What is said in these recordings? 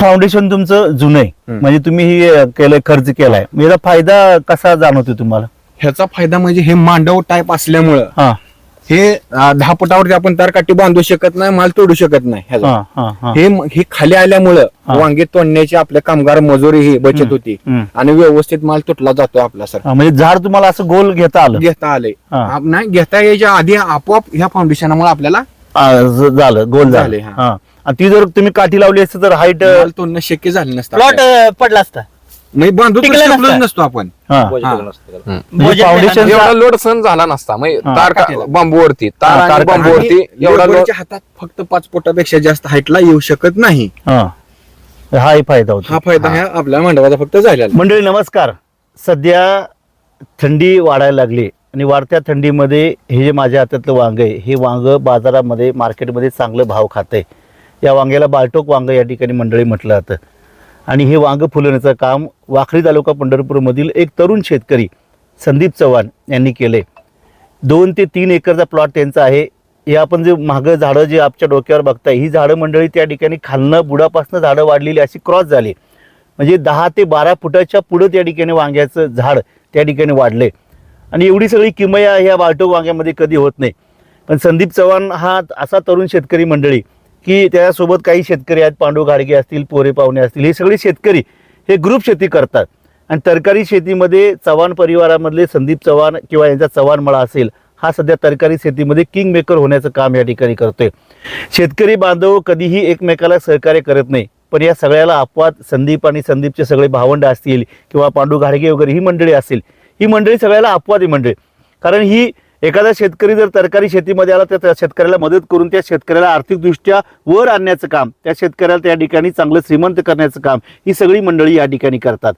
Foundation तुमचं जुनं आहे. म्हणजे तुम्ही हे केलंय खर्च केलाय. याचा फायदा कसा जाणवतो तुम्हाला? ह्याचा फायदा म्हणजे हे मांडव टाईप असल्यामुळं. हा. हे दहा फुटावरती आपण तारकाठी बांधू शकत नाही माल तोडू शकत नाही हा हा खाली आल्यामुळं. वांगे तोडण्याची आपल्या कामगार मजुरी ही बचत. होती. आणि व्यवस्थित माल तुटला जातोय आपला सर म्हणजे झाड तुम्हाला असं गोल घेता आलं. घेता आले. हा. नाही घेता यायच्या आधी आपोआप ह्या फाउंडेशनमुळे आपल्याला झालं गोल झालं आणि ती जर तुम्ही काठी लावली असती तर हाईट माल तोडणं शक्य झालं नसतं प्लॉट आपल्याला. पडला असता. म्हणजे बांधू तर टिकला शकलोच नसता. नसतो आपण. हा. हा. म्हणजे फाउंडेशन एवढा लोड सहन झाला नसता. म्हणजे हा, तार का-. बांबूवरती तार हा, आणि बांबूवरती आणि एवढा लोड लेबरच्या हातात फक्त पाच फुटापेक्षा जास्त हाईटला येऊ शकत नाही. हा. हाही फायदा होतो. हा फायदा ह्या आपल्या मांडवाचा फक्त झालेला मंडळी नमस्कार. सध्या थंडी वाढायला लागली आणि वाढत्या थंडीमध्ये हे जे माझ्या हातातलं वांग आहे हे वांग बाजारामध्ये मार्केटमध्ये चांगलं भाव खातं आहे या वांग्याला बालटोक वांग या ठिकाणी मंडळी म्हटलं जातं. आणि हे वांगं फुलवण्याचं काम वाखरी तालुका पंढरपूरमधील एक तरुण शेतकरी संदीप चव्हाण यांनी केले दोन ते तीन एकरचा प्लॉट त्यांचा आहे. हे आपण जे मागं झाडं जे आपच्या डोक्यावर बघताय ही झाडं मंडळी त्या ठिकाणी खालनं बुडापासून झाडं वाढलेली अशी क्रॉस झाली. म्हणजे दहा ते बारा फुटाच्या पुढं त्या ठिकाणी वांग्याचं झाड त्या ठिकाणी वाढले आणि एवढी सगळी किमया ह्या बालटोक वांग्यामध्ये कधी होत नाही. पण संदीप चव्हाण हा असा तरुण शेतकरी मंडळी की त्यासोबत काही शेतकरी आहेत पांडू घाडगे असतील पोरे पाहुणे असतील हे सगळे शेतकरी हे ग्रुप शेती करतात. आणि तरकारी शेतीमध्ये चव्हाण परिवारामधले संदीप चव्हाण किंवा यांचा चव्हाण मळा असेल हा सध्या तरकारी शेतीमध्ये किंग मेकर होण्याचं काम या ठिकाणी करतोय. शेतकरी बांधव कधीही एकमेकाला सहकार्य करत नाही पण या सगळ्याला अपवाद संदीप आणि संदीपचे सगळे भावंड असतील किंवा पांडू घाडगे वगैरे ही मंडळी असतील ही मंडळी सगळ्याला अपवाद ही मंडळी. कारण ही एखादा शेतकरी जर तरकारी शेतीमध्ये आला तर त्या शेतकऱ्याला मदत करून त्या शेतकऱ्याला आर्थिकदृष्ट्या वर आणण्याचं काम त्या शेतकऱ्याला त्या ठिकाणी चांगलं श्रीमंत करण्याचं काम ही सगळी मंडळी या ठिकाणी करतात.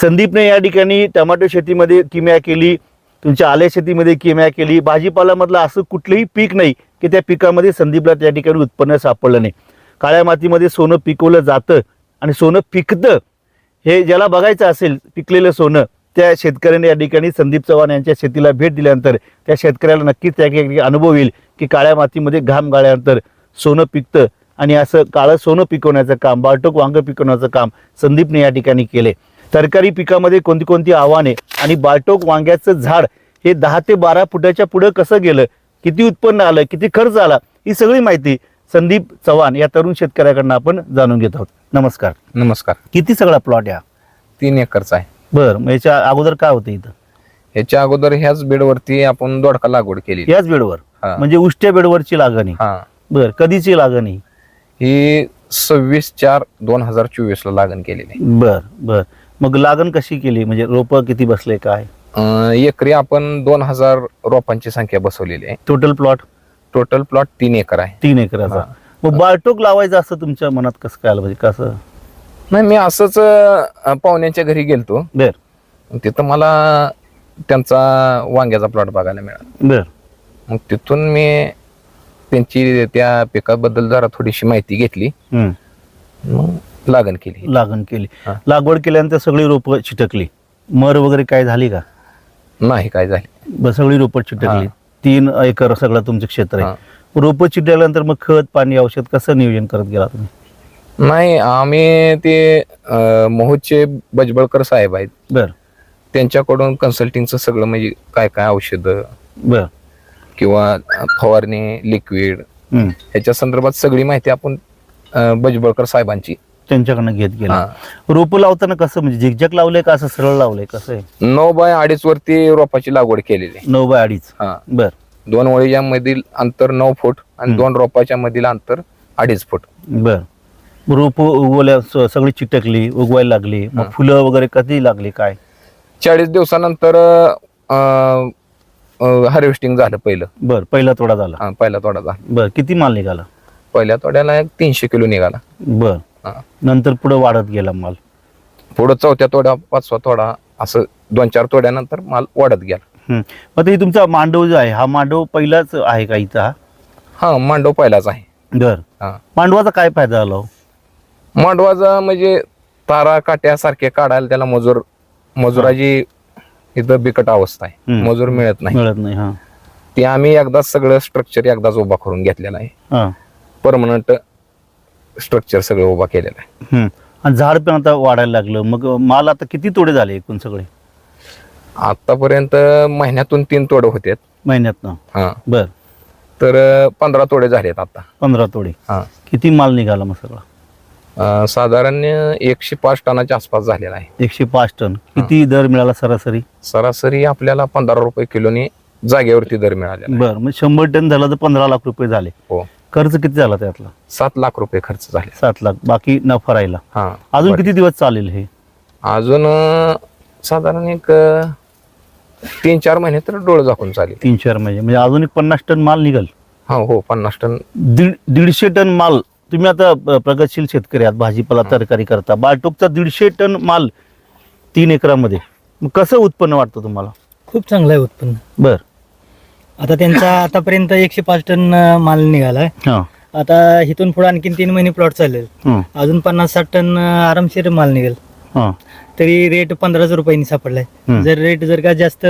संदीपने या ठिकाणी टमाटो शेतीमध्ये किम्या केली तुमच्या आल्या शेतीमध्ये किम्या केली. भाजीपाल्यामधलं असं कुठलंही पीक नाही की त्या पिकामध्ये संदीपला त्या ठिकाणी उत्पन्न सापडलं नाही. काळ्या मातीमध्ये सोनं पिकवलं जातं आणि सोनं पिकतं. हे ज्याला बघायचं असेल पिकलेलं सोनं त्या शेतकऱ्याने या ठिकाणी संदीप चव्हाण यांच्या शेतीला भेट दिल्यानंतर त्या शेतकऱ्याला नक्कीच त्या ठिकाणी अनुभव येईल की काळ्या मातीमध्ये घाम गाळल्यानंतर सोनं पिकतं आणि असं काळं सोनं पिकवण्याचं काम बाळटोक वांग पिकवण्याचं काम संदीपने या ठिकाणी केले. तरकारी पिकामध्ये कोणती कोणती आव्हाने आणि बाळटोक वांग्याचं झाड हे दहा ते बारा फुटाच्या पुढं कसं गेलं किती उत्पन्न आलं किती खर्च आला ही सगळी माहिती संदीप चव्हाण या तरुण शेतकऱ्याकडनं आपण जाणून घेत आहोत. नमस्कार. नमस्कार. किती सगळा प्लॉट या? तीन एकरचा आहे. बरं मग याच्या अगोदर काय होतं इथं? ह्याच्या अगोदर ह्याच बेडवरती आपण दोडका लागवड केली. याच बेडवर? हा. म्हणजे उष्ट्या बेडवरची लागण? आहे हा. बर कधीची लागण? आहे ही सव्वीस चार दोन हजार चोवीस ला लागण केलेली. आहे. बर बर. मग लागण कशी केली? म्हणजे रोप किती बसले काय? अं, एकरी आपण दोन हजार रोपांची संख्या बसवलेली आहे. टोटल प्लॉट टोटल प्लॉट तीन एकर आहे. तीन एकराचा. मग बाळटोक लावायचं असं तुमच्या मनात कसं काय आलं? म्हणजे कसं? नाही मी असंच अं, पाहुण्यांच्या घरी गेलतो. बर. तिथं मला त्यांचा वांग्याचा प्लॉट बघायला मिळाला. बर. मग तिथून मी त्यांची त्या पिकाबद्दल जरा थोडीशी माहिती घेतली. हम्म. मग लागण केली. लागण केली. हा. लागवड केल्यानंतर सगळी रोपं चिटकली. मर वगैरे काय झाली का? नाही काय झाली. सगळी रोपं चिटकली. हा. तीन एकर सगळं तुमचं क्षेत्र. आहे. रोपं चिटकल्यानंतर मग खत पाणी औषध कसं नियोजन करत गेला तुम्ही? नाही आम्ही ते अं, मोहोजचे बजबळकर साहेब आहेत. बर. त्यांच्याकडून कन्सल्टिंगचं सगळं म्हणजे काय काय औषधं बर. किंवा फवारणी लिक्विड हम्म. ह्याच्या संदर्भात सगळी माहिती आपण अं, बजबळकर साहेबांची. त्यांच्याकडनं घेत गेला. हा. रोपं लावताना कसं म्हणजे झिकझॅक लावलंय का असं सरळ लावलंय कसं आहे? नऊ बाय अडीच वरती रोपाची लागवड केलेली. आहे. नऊ बाय अडीच. हा. बर. दोन वळीच्या मधील अंतर नऊ फूट आणि. दोन रोपाच्या मधील अंतर अडीच फूट. बर. रोप उगवल्या स- सगळी चिटकली उगवायला लागली. मग. फुलं वगैरे कधी लागली काय? चाळीस दिवसानंतर हार्वेस्टिंग झालं पहिलं. बर पहिला तोडा झाला. हा, पहिला तोडा झाला. बर किती माल निघाला? पहिल्या तोड्याला एक तीनशे किलो निघाला. बर. हा. नंतर पुढे वाढत गेला माल. पुढं चौथ्या तोड्या पाचवा तोडा असं दोन चार तोड्यानंतर माल वाढत गेला. हम्म. मग ते तुमचा मांडव जो आहे हा मांडव पहिलाच आहे का इथं? हा हा मांडव पहिलाच आहे. बर. हा. मांडवाचा काय फायदा झाला हो? मांडवाचा म्हणजे तारा काट्यासारखे काढायला त्याला मजूर मजुराची इथं बिकट अवस्था आहे. हम्म. मजूर मिळत नाही. मिळत नाही हा. ते आम्ही एकदाच सगळं स्ट्रक्चर एकदाच उभा करून घेतलेलं आहे. हा. परमनंट स्ट्रक्चर सगळं उभा केलेलं आहे. हम्म. आणि झाड पण आता वाढायला लागलं. मग माल आता किती तोडे झाले एकूण सगळे? आतापर्यंत महिन्यातून तीन तोडे होते महिन्यातनं हा. बर. तर पंधरा तोडे झालेत आता. पंधरा तोडे. हा. किती माल निघाला मग सगळा? अं, साधारण एकशे पाच टनाच्या आसपास झालेला आहे. एकशे पाच टन. किती दर मिळाला सरासरी? सरासरी आपल्याला पंधरा रुपये किलोनी जागेवरती दर मिळालेला आहे. बर मग शंभर टन झाला तर पंधरा लाख रुपये झाले. हो. खर्च किती झाला त्यातला? सात लाख रुपये खर्च झाले. सात लाख. बाकी नफा राहिला. हा. अजून. किती दिवस चालेल हे? अजून अं, साधारण एक अं, तीन चार महिने तर डोळ झाकून चालेल. तीन चार महिने. म्हणजे अजून एक पन्नास टन माल निघल. हा हो पन्नास टन. दीड दीडशे टन माल तुम्ही आता प्रगतशील शेतकरी आहात भाजीपाला तरकारी करता. बाळटोकचा दीडशे टन माल तीन एकरामध्ये. मग कसं उत्पन्न वाटतं तुम्हाला? खूप चांगलं आहे उत्पन्न. बर. आता त्यांचा आतापर्यंत एकशे पाच टन माल निघालाय. हां. आता इथून पुढे आणखीन तीन महिने प्लॉट चालेल. हं, अजून पन्नास साठ टन आरामशीर माल निघेल. हां. तरी रेट पंधराशे रुपयांनी सापडलाय. जर रेट जर का जास्त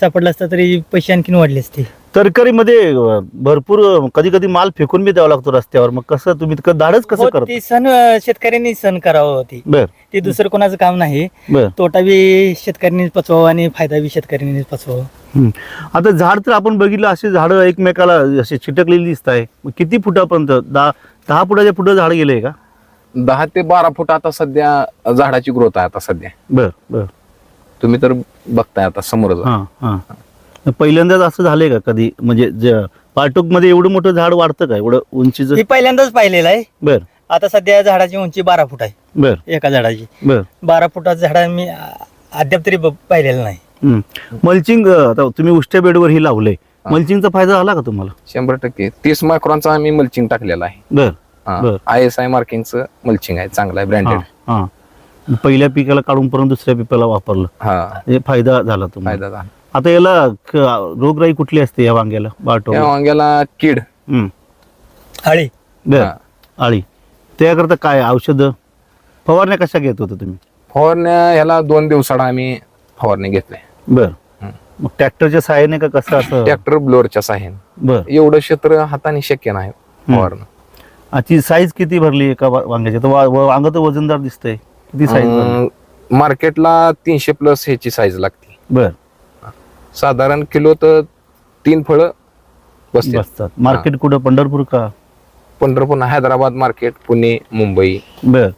सापडला असता तरी पैसे आणखीन वाढले असते तरकारीमध्ये भरपूर कधी कधी माल फेकून बी द्यावा लागतो रस्त्यावर. मग कसं तुम्ही क- धाडच कसं हो, करता? ती सण अं, शेतकऱ्यांनी सण करावं होती. बर. ते दुसरं कोणाचं काम नाही. बर. तोटा बी शेतकऱ्यांनीच पचवावा आणि फायदा बी शेतकऱ्यांनीच पचवावा. आता झाड तर आपण बघितलं असे झाडं एकमेकाला असे चिटकलेली दिसत आहे. मग किती फुटापर्यंत? दहा दहा फुटाच्या पुढे झाड गेलंय का? दहा ते बारा फूट आता सध्या झाडाची ग्रोथ आहे आता सध्या. बर बर. तुम्ही तर बघताय आता समोरच. हां हां. पहिल्यांदाच असं झालंय का कधी? म्हणजे पार्टोकमध्ये एवढं मोठं झाड वाढतं का? एवढं उंचीचं? हे पहिल्यांदाच पाहिलेलं आहे. बर. आता सध्या झाडाची उंची बारा फूट आहे. बर. एका झाडाची. बर. बारा फुटाचं झाड मी अद्याप तरी पाहिलेलं नाही. मल्चिंग आता तुम्ही उष्ट्या बेडवर ही. लावलंय मल्चिंगचा फायदा झाला का तुम्हाला? शंभर टक्के. तीस मायक्रॉनचा आम्ही मल्चिंग टाकलेला आहे. बर बर. आय एस आय मार्किंगचं मल्चिंग आहे. चांगलं आहे ब्रँडेड हां. पहिल्या पिकाला काढून परत दुसऱ्या पिकाला वापरलं. हा. म्हणजे फायदा झाला तुम्हाला. फायदा झाला. आता याला क- रोगराई कुठली असते या वांग्याला? बाटो. या वांग्याला कीड. आळी. बर. हा. आळी. त्याकरता काय औषधं? फवारण्या कशा घेत होता तुम्ही? फवारण्या ह्याला दोन दिवसाडा आम्ही फवारणी घेतल्या बर. हं. मग ट्रॅक्टरच्या सहाय्याने का कसं असं? ट्रॅक्टर ब्लोअरच्या साह्याने बर. एवढं क्षेत्र हाताने शक्य नाही फवारणं. आजची साईज किती भरली एका वा- वांग्याची? तर वा- वा- वांग तर वजनदार दिसतंय. किती साईज मार्केटला तीनशे प्लस ह्याची साईज लागते. बर. साधारण किलो तर तीन फळं बसते बसतात. मार्केट कुठं? पंढरपूर का? पंढरपूर हैदराबाद मार्केट पुणे मुंबई. बर.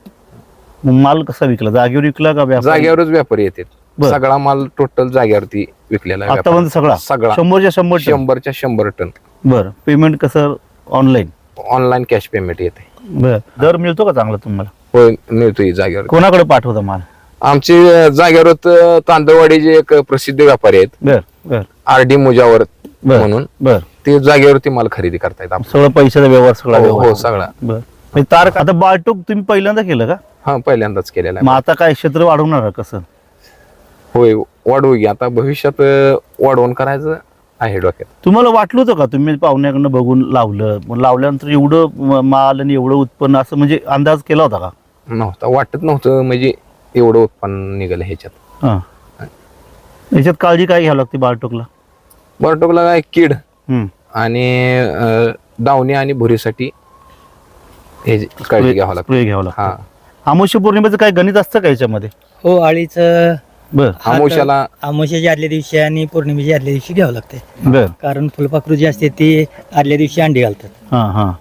मग माल कसा विकला? जागेवर विकला का व्यापारी? जागेवरच व्यापारी येतात. बरं. सगळा माल टोटल जागेवरती विकलेला आहे आतापर्यंत सगळा? सगळा. शंभरच्या शंभर टन. शंभरच्या शंभर टन. बर. पेमेंट कसं? ऑनलाईन ऑनलाईन कॅश पेमेंट येते. बर. दर मिळतो का चांगला तुम्हाला? होय मिळतोय जागेवर. कोणाकडे पाठवता माल? आमचे जागेवर तांदळवाडीचे एक प्रसिद्ध व्यापारी आहेत. बर बर. आर डी मुजावर म्हणून. बर. ते जागेवरती माल खरेदी करतायत सगळं पैशाचा व्यवहार सगळा हो, हो सगळा. बर. म्हणजे तार आता बाळटोक तुम्ही पहिल्यांदा केलं का? हा पहिल्यांदाच केलेला मग आता काय क्षेत्र वाढवणार कसं? होय वाढवू की. आता भविष्यात वाढवून करायचं आहे डोक्यात. तुम्हाला वाटलं होतं का? तुम्ही पाहुण्याकडनं बघून लावलं. लावल्यानंतर एवढं माल आणि एवढं उत्पन्न असं म्हणजे अंदाज केला होता का? नव्हता. वाटत नव्हतं म्हणजे एवढं उत्पन्न निघालं ह्याच्यात. हां. याच्यात काळजी काय घ्यावी लागते बाळटोकला? बरटोकला काय? कीड. हम्म. आणि अं, दावणी आणि भुरीसाठी हे जे काळजी घ्यावं लागतं. स्प्रे घ्यावं लागतं. हा. अमावस्या पौर्णिमेचं काय गणित असतं का याच्यामध्ये? हो आळीचं बर. आमुष्याला आदल्या दिवशी आणि पौर्णिमेच्या आदल्या दिवशी घ्यावं लागते. बर. कारण फुलपाखरू जी असते ती आदल्या दिवशी अंडी घालतात. हां हां.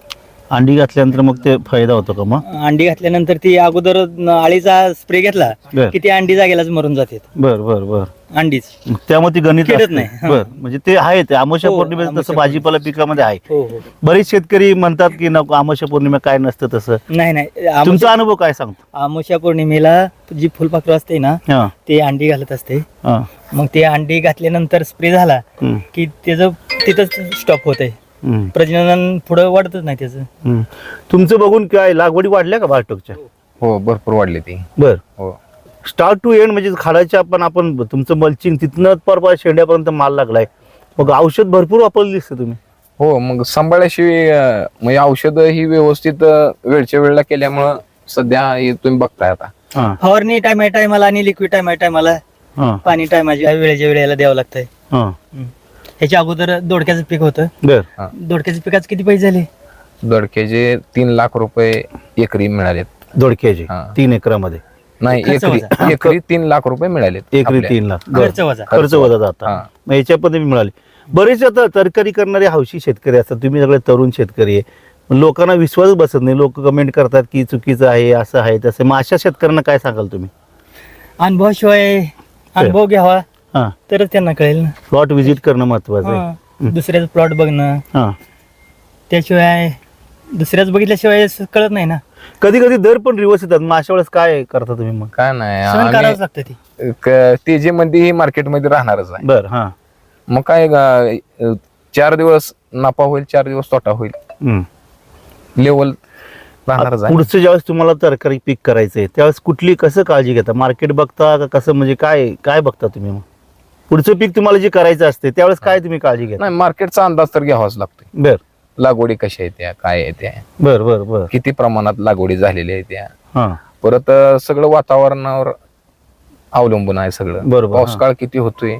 अंडी घातल्यानंतर मग ते फायदा होतो का मग? अंडी घातल्यानंतर ती अगोदर आळीचा स्प्रे घेतला बर. की ती अंडी जागेलाच मरून जाते बर बर बर. अंडीच. मग त्यामुळे ती गणित खेळत असते. नाही. हां. बर. म्हणजे ते आहे ते. अमावस्या हो, पौर्णिमेचं तसं अमावस्या भाजीपाला पिकामध्ये आहे. हो हो. बरेच शेतकरी म्हणतात की नको अमावस्या पौर्णिमा काय नसतं तसं. नाही नाही. तुमचा अनुभव काय सांगतो? आमुष्या पौर्णिमेला जी फुलपाखरू असते ना हां. ते अंडी घालत असते. हां. मग ते अंडी घातल्यानंतर स्प्रे झाला हम्म, की त्याचं तिथंच स्टॉप होत आहे हम्म, प्रजनन पुढं वाढतच नाही त्याचं. हम्म. तुमचं बघून काय लागवडी वाढल्या का बाळटोकच्या? हो भरपूर वाढली ती. बर. हो. स्टार्ट टू एंड म्हणजे खाडाच्या पण आपण तुमचं मल्चिंग तिथनं परवा शेंड्यापर्यंत माल लागलाय. मग औषध भरपूर वापरली दिसते तुम्ही. हो मग सांभाळल्याशिवाय अं, म्हणजे औषधं ही व्यवस्थित अं, वेळच्या वेळेला केल्यामुळं सध्या हे तुम्ही बघताय आता. हां. फवारणी टायमा टायमाला आणि लिक्विड टायमा टायमाला हां. पाणी टायमाच्या वेळेच्या वेळेला द्यावं लागतंय. हां. ह्याच्या अगोदर दोडक्याचं पीक होतं. बर. दोडक्याच्या पिकाचं किती पैसे झाले? दोडक्याचे तीन लाख रुपये एकरी मिळालेत. दोडक्याचे? हा. तीन एकरामध्ये? नाही खर्च एकरी एकरी तीन लाख रुपये मिळालेत एकरी आपल्या. तीन लाख. बरं. खर्च वजा. खर्च वजा जाता. हा. मग याच्या पद्धती मिळाली. बरेच आता तरकारी करणारे हौशी शेतकरी असतात. तुम्ही सगळे तरुण शेतकरी आहे. पण लोकांना विश्वास बसत नाही. लोक कमेंट करतात की चुकीचं आहे असं आहे तसं मग अशा शेतकऱ्यांना काय सांगाल तुम्ही? अनुभवाशिवाय अनुभव घ्यावा. हां. तरच त्यांना कळेल ना. प्लॉट व्हिजिट करणं महत्वाचं आहे. हा. दुसऱ्याच प्लॉट बघणं. हां. त्याशिवाय दुसऱ्याच बघितल्याशिवाय कळत नाही ना. कधी कधी दर पण रिवर्स येतात. मग अशा वेळेस काय करता तुम्ही मग? काय नाही सहन आम्ही- करावंच लागतं ते. क- तेजीमध्ये ही मार्केटमध्ये राहणारच आहे. बर हां. मग काय ग- चार दिवस नफा होईल चार दिवस तोटा होईल. हम्म. लेवल राहणारच आहे. पुढचं ज्यावेळेस तुम्हाला तरकारी पीक करायचंय त्यावेळेस कुठली कसं काळजी घेता? मार्केट बघता का कसं? म्हणजे काय काय बघता तुम्ही मग? पुढचं पीक तुम्हाला जे करायचं असते त्यावेळेस काय तुम्ही काळजी घेता? नाही मार्केटचा अंदाज तर घ्यावाच लागतोय. बर. लागवडी कशा त्या काय आहे त्या? बर बर बर. किती प्रमाणात लागवडी झालेल्या आहेत त्या? हां. परत सगळं वातावरणावर अवलंबून आहे सगळं. बरोबर, पाऊस हा. काळ किती होतोय?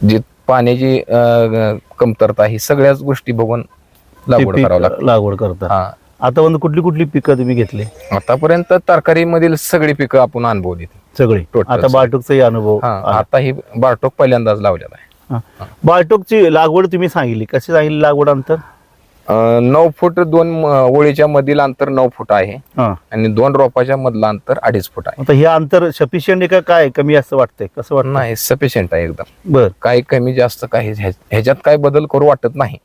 जी पाण्याची अं, कमतरता ही सगळ्याच गोष्टी बघून ते लागवड पीक करावं लागतं. लागवड करता. हा. आता म्हणजे कुठली कुठली पिकं तुम्ही घेतली? आतापर्यंत तरकारी मधील सगळी पिकं आपण अनुभवली सगळी. Total आता बाळटोकचाही अनुभव हा. आता ही बारटोक पहिल्यांदाच लावलेला आहे. हा. बाळटोकची लागवड तुम्ही सांगितली. कशी सांगितली लागवड अंतर? अं, नऊ फूट दोन ओळीच्या मधील अंतर नऊ फूट आहे. हा. आणि दोन रोपाच्या मधलं अंतर अडीच फूट आहे. आता हे अंतर सफिशियंट आहे का काय कमी असं वाटतंय? कसं वाटतं नाही सफिशियंट आहे एकदम. बर. काही कमी जास्त काही ह्या- ह्याच्यात काय बदल करू वाटत नाही.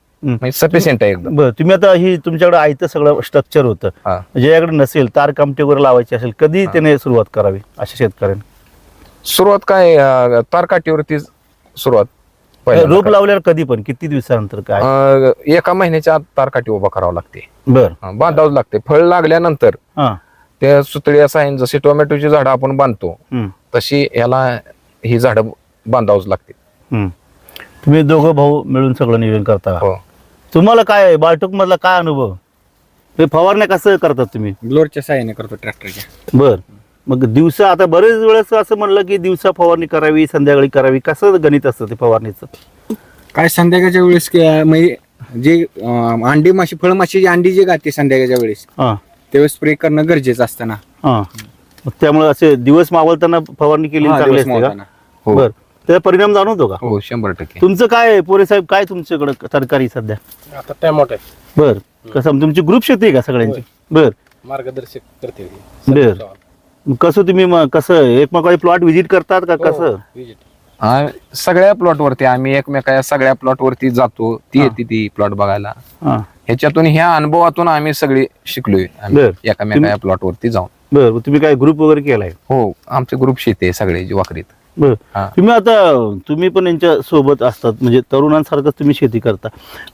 सफिशियंट आहे एकदम. बर तुम्ही आता ही तुमच्याकडे आयतं सगळं स्ट्रक्चर होतं. हा. ज्याकडे नसेल तार कामटे वगैरे लावायची असेल कधी त्याने सुरुवात करावी अशा शेतकऱ्यांनी? सुरुवात काय अं, तारकाठीवरती सुरुवात पहिल्यांदा रोप लावल्यावर कधी पण किती दिवसानंतर काय? अं, एका महिन्याच्या आत तारकाठी उभा करावं लागते. बर. अं, बांधावं लागते. फळ लागल्यानंतर हा. त्या सुतळी असं आहे जशी टोमॅटोची झाडं आपण बांधतो हम्म, तशी याला ही झाडं बांधावंच लागते. हम्म. तुम्ही दोघं भाऊ मिळून सगळं नियोजन करता हो. तुम्हाला काय आहे? बाळटोक मधला काय अनुभव? हे फवारण्या कसं करतात तुम्ही? ब्लोअरच्या साहाय्याने करतो ट्रॅक्टरच्या. बर. मग दिवसा आता बरेच वेळेस असं म्हणलं की दिवसा फवारणी करावी संध्याकाळी करावी. कसं गणित असतं ते फवारणीचं? काय संध्याकाळच्या वेळेस म्हणजे जे अं, अंडी माशी फळमाशीची अंडी जे गाते संध्याकाळच्या वेळेस हां. त्यावेळेस स्प्रे करणं गरजेचं असतं ना. हां. त्यामुळे असे दिवस मावळताना फवारणी केली चांगली दिवस असते का? मावळताना. बर. त्याचा परिणाम जाणवतो का? हो शंभर टक्के. तुमचं काय आहे, पोरे साहेब काय तुमच्याकडे तरकारी सध्या? आता टॅमोटो आहे बर. कसं तुमची ग्रुप शेती आहे का सगळ्यांची? बर. मार्गदर्शक करते बर. कसं तुम्ही मग कसं एकमेकांचे प्लॉट व्हिजिट करतात का कसं? आ- सगळ्या प्लॉट वरती आम्ही एकमेका सगळ्या प्लॉट वरती जातो. ती येते ती प्लॉट बघायला. हां. ह्याच्यातून ह्या अनुभवातून आम्ही सगळी शिकलोय. आम्ही बर. एकामेका प्लॉट वरती जाऊन. बर तुम्ही काय ग्रुप वगैरे केलाय? हो आमचे ग्रुप शेती आहे सगळे जे वाकरीत. बर. हा. तुम्ही आता तुम्ही पण यांच्या सोबत असतात म्हणजे तरुणांसारखंच तुम्ही शेती करता.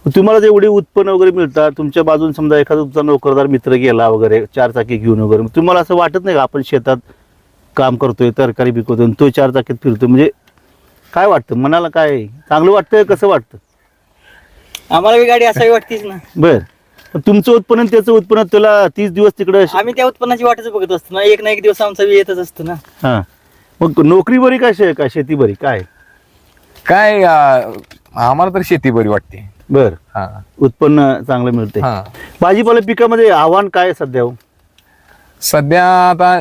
मग तुम्हाला जेवढे उत्पन्न वगैरे मिळतात तुमच्या बाजून समजा एखादा तुमचा नोकरदार मित्र गेला वगैरे चार चाकी घेऊन वगैरे मग तुम्हाला असं वाटत नाही का आपण शेतात काम करतोय तरकारी पिकवतोय आणि तो चार चाकीत फिरतो म्हणजे काय वाटतं? मनाला काय? चांगलं वाटतं कसं वाटतं? आम्हाला बी गाडी असावी वाटतीच ना. बर. पण तुमचं उत्पन्न आणि त्याचं उत्पन्न त्याला तीस दिवस तिकडं आम्ही त्या उत्पन्नाची वाटच बघत असतो ना. एक ना एक दिवस आमचा बी येतच असतो ना. हां. मग नोकरी बरी का शे का शेती बरी? काय? काय आम्हाला तर शेती बरी वाटते. बर. हा. उत्पन्न चांगलं मिळते हा. भाजीपाला पिकामध्ये आव्हान काय आहे सध्या हो? सध्या आता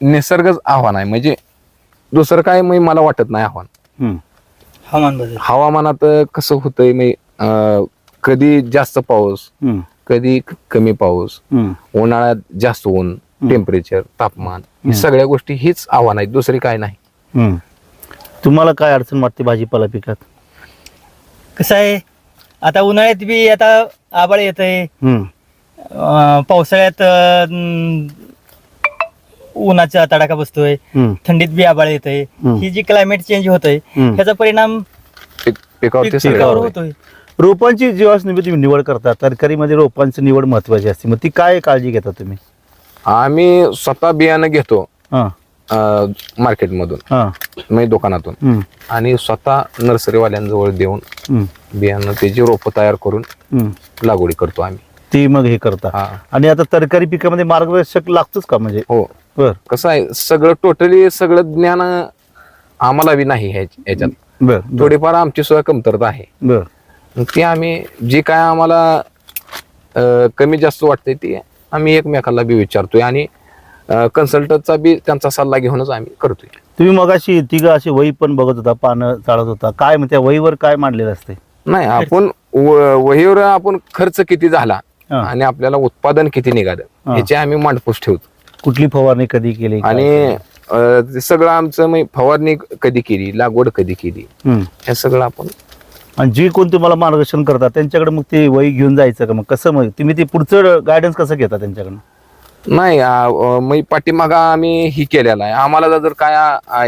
निसर्गच आव्हान आहे. म्हणजे दुसरं काय म्हणजे मला वाटत नाही आव्हान. हम्म. हवामान बदल. हवामानात कसं होतंय म्हणजे अं, कधी जास्त पाऊस हम्म. कधी क- कमी पाऊस हम्म. उन्हाळ्यात जास्त ऊन टेम्परेचर तापमान ही सगळ्या गोष्टी हीच आव्हान आहेत दुसरी काय नाही हम्म. तुम्हाला काय अडचण वाटते भाजीपाला पिकात कसं आहे आता उन्हाळ्यात बी आता आबाळ येत आहे हम्म. पावसाळ्यात अं, उन्हाचा तडाखा बसतोय हम्म. थंडीत बी आबाळ येत आहे हम्म. ही जी क्लायमेट चेंज होत आहे हम्म. ह्याचा परिणाम पिक- पिकावरती पिक- सगळं पिकावर होतंय. होतोय रोपांची जेव्हा तुम्ही निवड करता तरकारीमध्ये रोपांची निवड महत्वाची असते मग ती काय काळजी घेता तुम्ही आम्ही स्वतः बियाणं घेतो हां. मार्केटमधून हां. म्हणजे दुकानातून. आणि स्वतः नर्सरीवाल्यांजवळ देऊन हम्म. बियाणं त्याची रोपं तयार करून हम्म. लागवडी करतो आम्ही. ती मग हे करता हा. आणि आता तरकारी पिकामध्ये मार्गदर्शक लागतोच का म्हणजे? हो. बर. कसं आहे सगळं टोटली सगळं ज्ञान आम्हाला बी नाही ह्याच- ह्याच्यात. बर बर. थोडीफार आमची सुद्धा कमतरता आहे. बर. मग ते आम्ही जे काय आम्हाला अं, कमी जास्त वाटते ती आम्ही एकमेकाला बी विचारतोय आणि कन्सल्टंटचा बी त्यांचा सल्ला घेऊनच आम्ही करतोय तुम्ही मगाशी तिघं अशी वही पण बघत होता पानं चाळत होता काय मग त्या वहीवर काय मांडलेलं असते नाही आपण व- वहीवर आपण खर्च किती झाला हा. आणि आपल्याला उत्पादन किती निघालं हा. याचे आम्ही मांडपूस ठेवतो कुठली फवारणी कधी केली काय आणि केलं? अं, ते सगळं आमचं म्हणजे फवारणी कधी केली लागवड कधी केली हम्म. हे सगळं आपण आणि जी कोण तुम्हाला मार्गदर्शन करतात त्यांच्याकडे मग ते वही घेऊन जायचं का मग? कसं मग? तुम्ही ते पुढचं गायडन्स कसं घेता त्यांच्याकडनं? नाही मग पाठीमागा आम्ही ही केलेला आहे. आम्हाला जर काय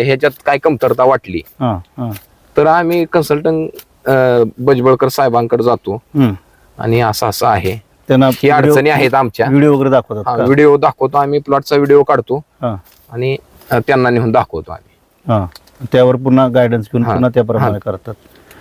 ह्याच्यात काय कमतरता वाटली तर आम्ही कन्सल्टंट बजबळकर साहेबांकडे जातो. आणि असं असं आहे. त्यांना ही अडचणी आहेत आमच्या. व्हिडिओ वगैरे दाखवतात? व्हिडिओ दाखवतो. आम्ही प्लॉटचा व्हिडिओ काढतो. हां. आणि त्यांना नेऊन दाखवतो आम्ही. त्यावर पुन्हा गायडन्स घेऊन. पुन्हा त्याप्रमाणे करतात.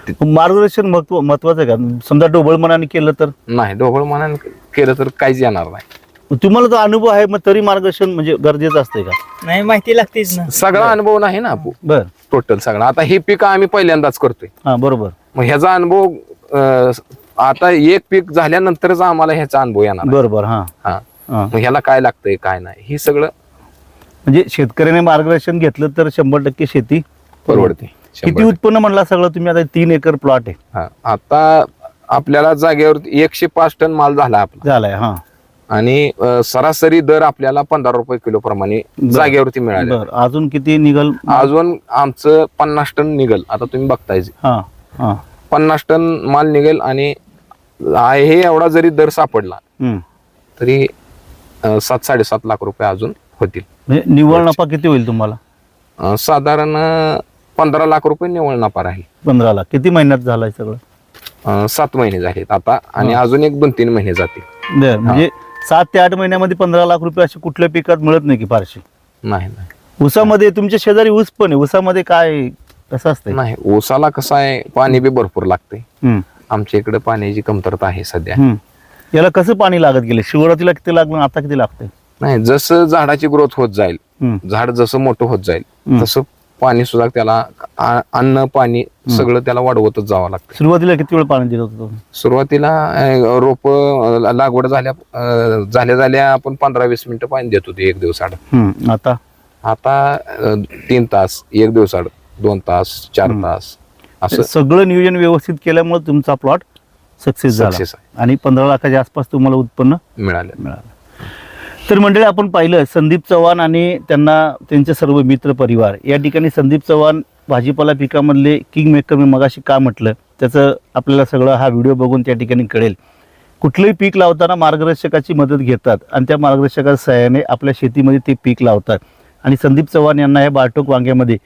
मार्गदर्शन महत्त्व महत्वाचं आहे का? समजा डोबळ मनाने केलं तर? नाही ढोबळ मनाने केलं तर काहीच येणार नाही. तुम्हाला तो अनुभव आहे मग तरी मार्गदर्शन म्हणजे गरजेचं असते का? नाही माहिती लागतेच ना. सगळा अनुभव नाही ना आपू? बर. टोटल सगळा. आता हे पीक आम्ही पहिल्यांदाच करतोय. हां बरोबर. मग ह्याचा अनुभव अं, आता एक पीक झाल्यानंतरच आम्हाला ह्याचा अनुभव येणार आहे. बरोबर हां. हा. हां. मग ह्याला काय लागतंय काय नाही हे सगळं म्हणजे शेतकऱ्याने मार्गदर्शन घेतलं तर शंभर टक्के शेती परवडते. किती उत्पन्न म्हणला सगळं तुम्ही? आता तीन एकर प्लॉट आहे. हा आता आपल्याला जागेवर एकशे पाच टन माल झाला आपला. झालाय हां. आणि सरासरी दर आपल्याला पंधरा रुपये किलो प्रमाणे जागेवरती मिळाले. अजून किती निघल? अजून आमचं पन्नास टन निघल. आता तुम्ही बघताय. पन्नास टन माल निघेल आणि हे एवढा जरी दर सापडला. तरी सात साडेसात लाख रुपये अजून होतील. म्हणजे निव्वळ नफा किती होईल तुम्हाला? साधारण पंधरा लाख रुपये निव्वळ नफा राहील. पंधरा लाख. किती महिन्यात झालाय सगळं? अं, सात महिने झालेत आता आणि अजून एक दोन तीन महिने जातील. बर म्हणजे सात ते आठ महिन्यामध्ये पंधरा लाख रुपये असे कुठल्या पिकात मिळत नाही की फारशी? नाही नाही. ऊसामध्ये तुमच्या शेजारी ऊस पण आहे. ऊसामध्ये काय कसं असतंय? नाही ऊसाला कसं आहे पाणी बी भरपूर लागते हम्म, आमच्या इकडे पाण्याची कमतरता आहे सध्या. हम्म. याला कसं पाणी लागत गेले? सुरुवातीला किती लागलं आणि आता किती लागतंय? नाही जसं झाडाची ग्रोथ होत जाईल हम्म, झाड जसं मोठं होत जाईल हम्म. तसं पाणी सुद्धा त्याला आ- अन्न पाणी सगळं त्याला वाढवतच जावं लागतं. सुरुवातीला किती वेळ पाणी दिलं होतं तुम्ही? सुरुवातीला रोप लागवड झाल्या अं, झाल्या झाल्या आपण पंधरा वीस मिनिटं पाणी देत होते एक दिवसाड हम्म, आता? आता अं, तीन तास एक दिवसाड दोन तास चार तास असं. सगळं नियोजन व्यवस्थित केल्यामुळे तुमचा प्लॉट सक्सेस झाला. सक्सेस आणि पंधरा लाखाच्या आसपास तुम्हाला उत्पन्न मिळालं. मिळालं. तर मंडळी आपण पाहिलं संदीप चव्हाण आणि त्यांना त्यांचे सर्व मित्र परिवार. या ठिकाणी संदीप चव्हाण भाजीपाला पिकामधले किंग मेकर मी मगाशी का म्हटलं त्याचं आपल्याला सगळं हा व्हिडिओ बघून त्या ठिकाणी कळेल. कुठलंही पीक लावताना मार्गदर्शकाची मदत घेतात आणि त्या मार्गदर्शकाच्या सहाय्याने आपल्या शेतीमध्ये ते पीक लावतात. आणि संदीप चव्हाण यांना या बाळटोक वांग्यामध्ये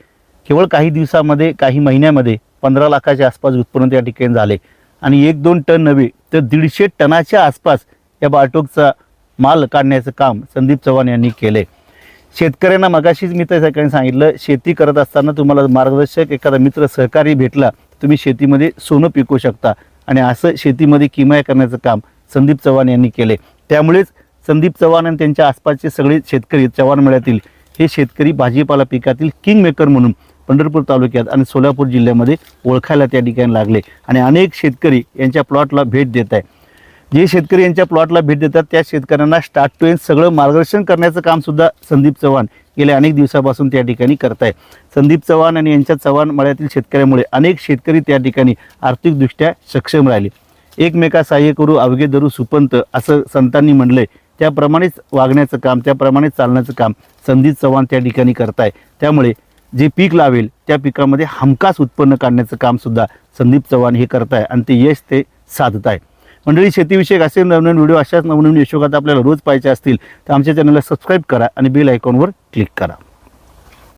केवळ काही दिवसामध्ये काही महिन्यामध्ये पंधरा लाखाच्या आसपास उत्पन्न त्या ठिकाणी झाले. आणि एक दोन टन नव्हे तर दीडशे टनाच्या आसपास या बाळटोकचा माल काढण्याचं काम संदीप चव्हाण यांनी केलंय. शेतकऱ्यांना मगाशीच मी त्या सगळ्यांनी सांगितलं शेती करत असताना तुम्हाला मार्गदर्शक एखादा मित्र सहकारी भेटला तुम्ही शेतीमध्ये सोनं पिकवू शकता. आणि असं शेतीमध्ये किमाया करण्याचं काम संदीप चव्हाण यांनी केले त्यामुळेच संदीप चव्हाण आणि त्यांच्या आसपासचे सगळे शेतकरी चव्हाण मेळ्यातील हे शेतकरी भाजीपाला पिकातील किंग मेकर म्हणून पंढरपूर तालुक्यात आणि सोलापूर जिल्ह्यामध्ये ओळखायला त्या ठिकाणी लागले. आणि अनेक शेतकरी यांच्या प्लॉटला भेट देत आहे जे शेतकरी यांच्या प्लॉटला भेट देतात त्या शेतकऱ्यांना स्टार्ट टू एन सगळं मार्गदर्शन करण्याचं कामसुद्धा संदीप चव्हाण गेल्या अनेक दिवसापासून त्या ठिकाणी करत आहे. संदीप चव्हाण आणि यांच्या चव्हाण मळ्यातील शेतकऱ्यामुळे अनेक शेतकरी त्या ठिकाणी आर्थिकदृष्ट्या सक्षम राहिले. एकमेका सहाय्य करू अवघे धरू सुपंत असं संतांनी म्हणलंय. त्याप्रमाणेच वागण्याचं काम त्याप्रमाणेच चालण्याचं काम संदीप चव्हाण त्या ठिकाणी करताय त्यामुळे जे पीक लावेल त्या पिकामध्ये हमखास उत्पन्न काढण्याचं कामसुद्धा संदीप चव्हाण हे करताय आणि ते यश ते साधत आहे. मंडळी शेतीविषयक असे नवनवीन व्हिडिओ अशाच नवनवीन यशोगात आपल्याला रोज पाहिजे असतील तर आमच्या चॅनलला सबस्क्राईब करा आणि बेल आयकॉनवर क्लिक करा.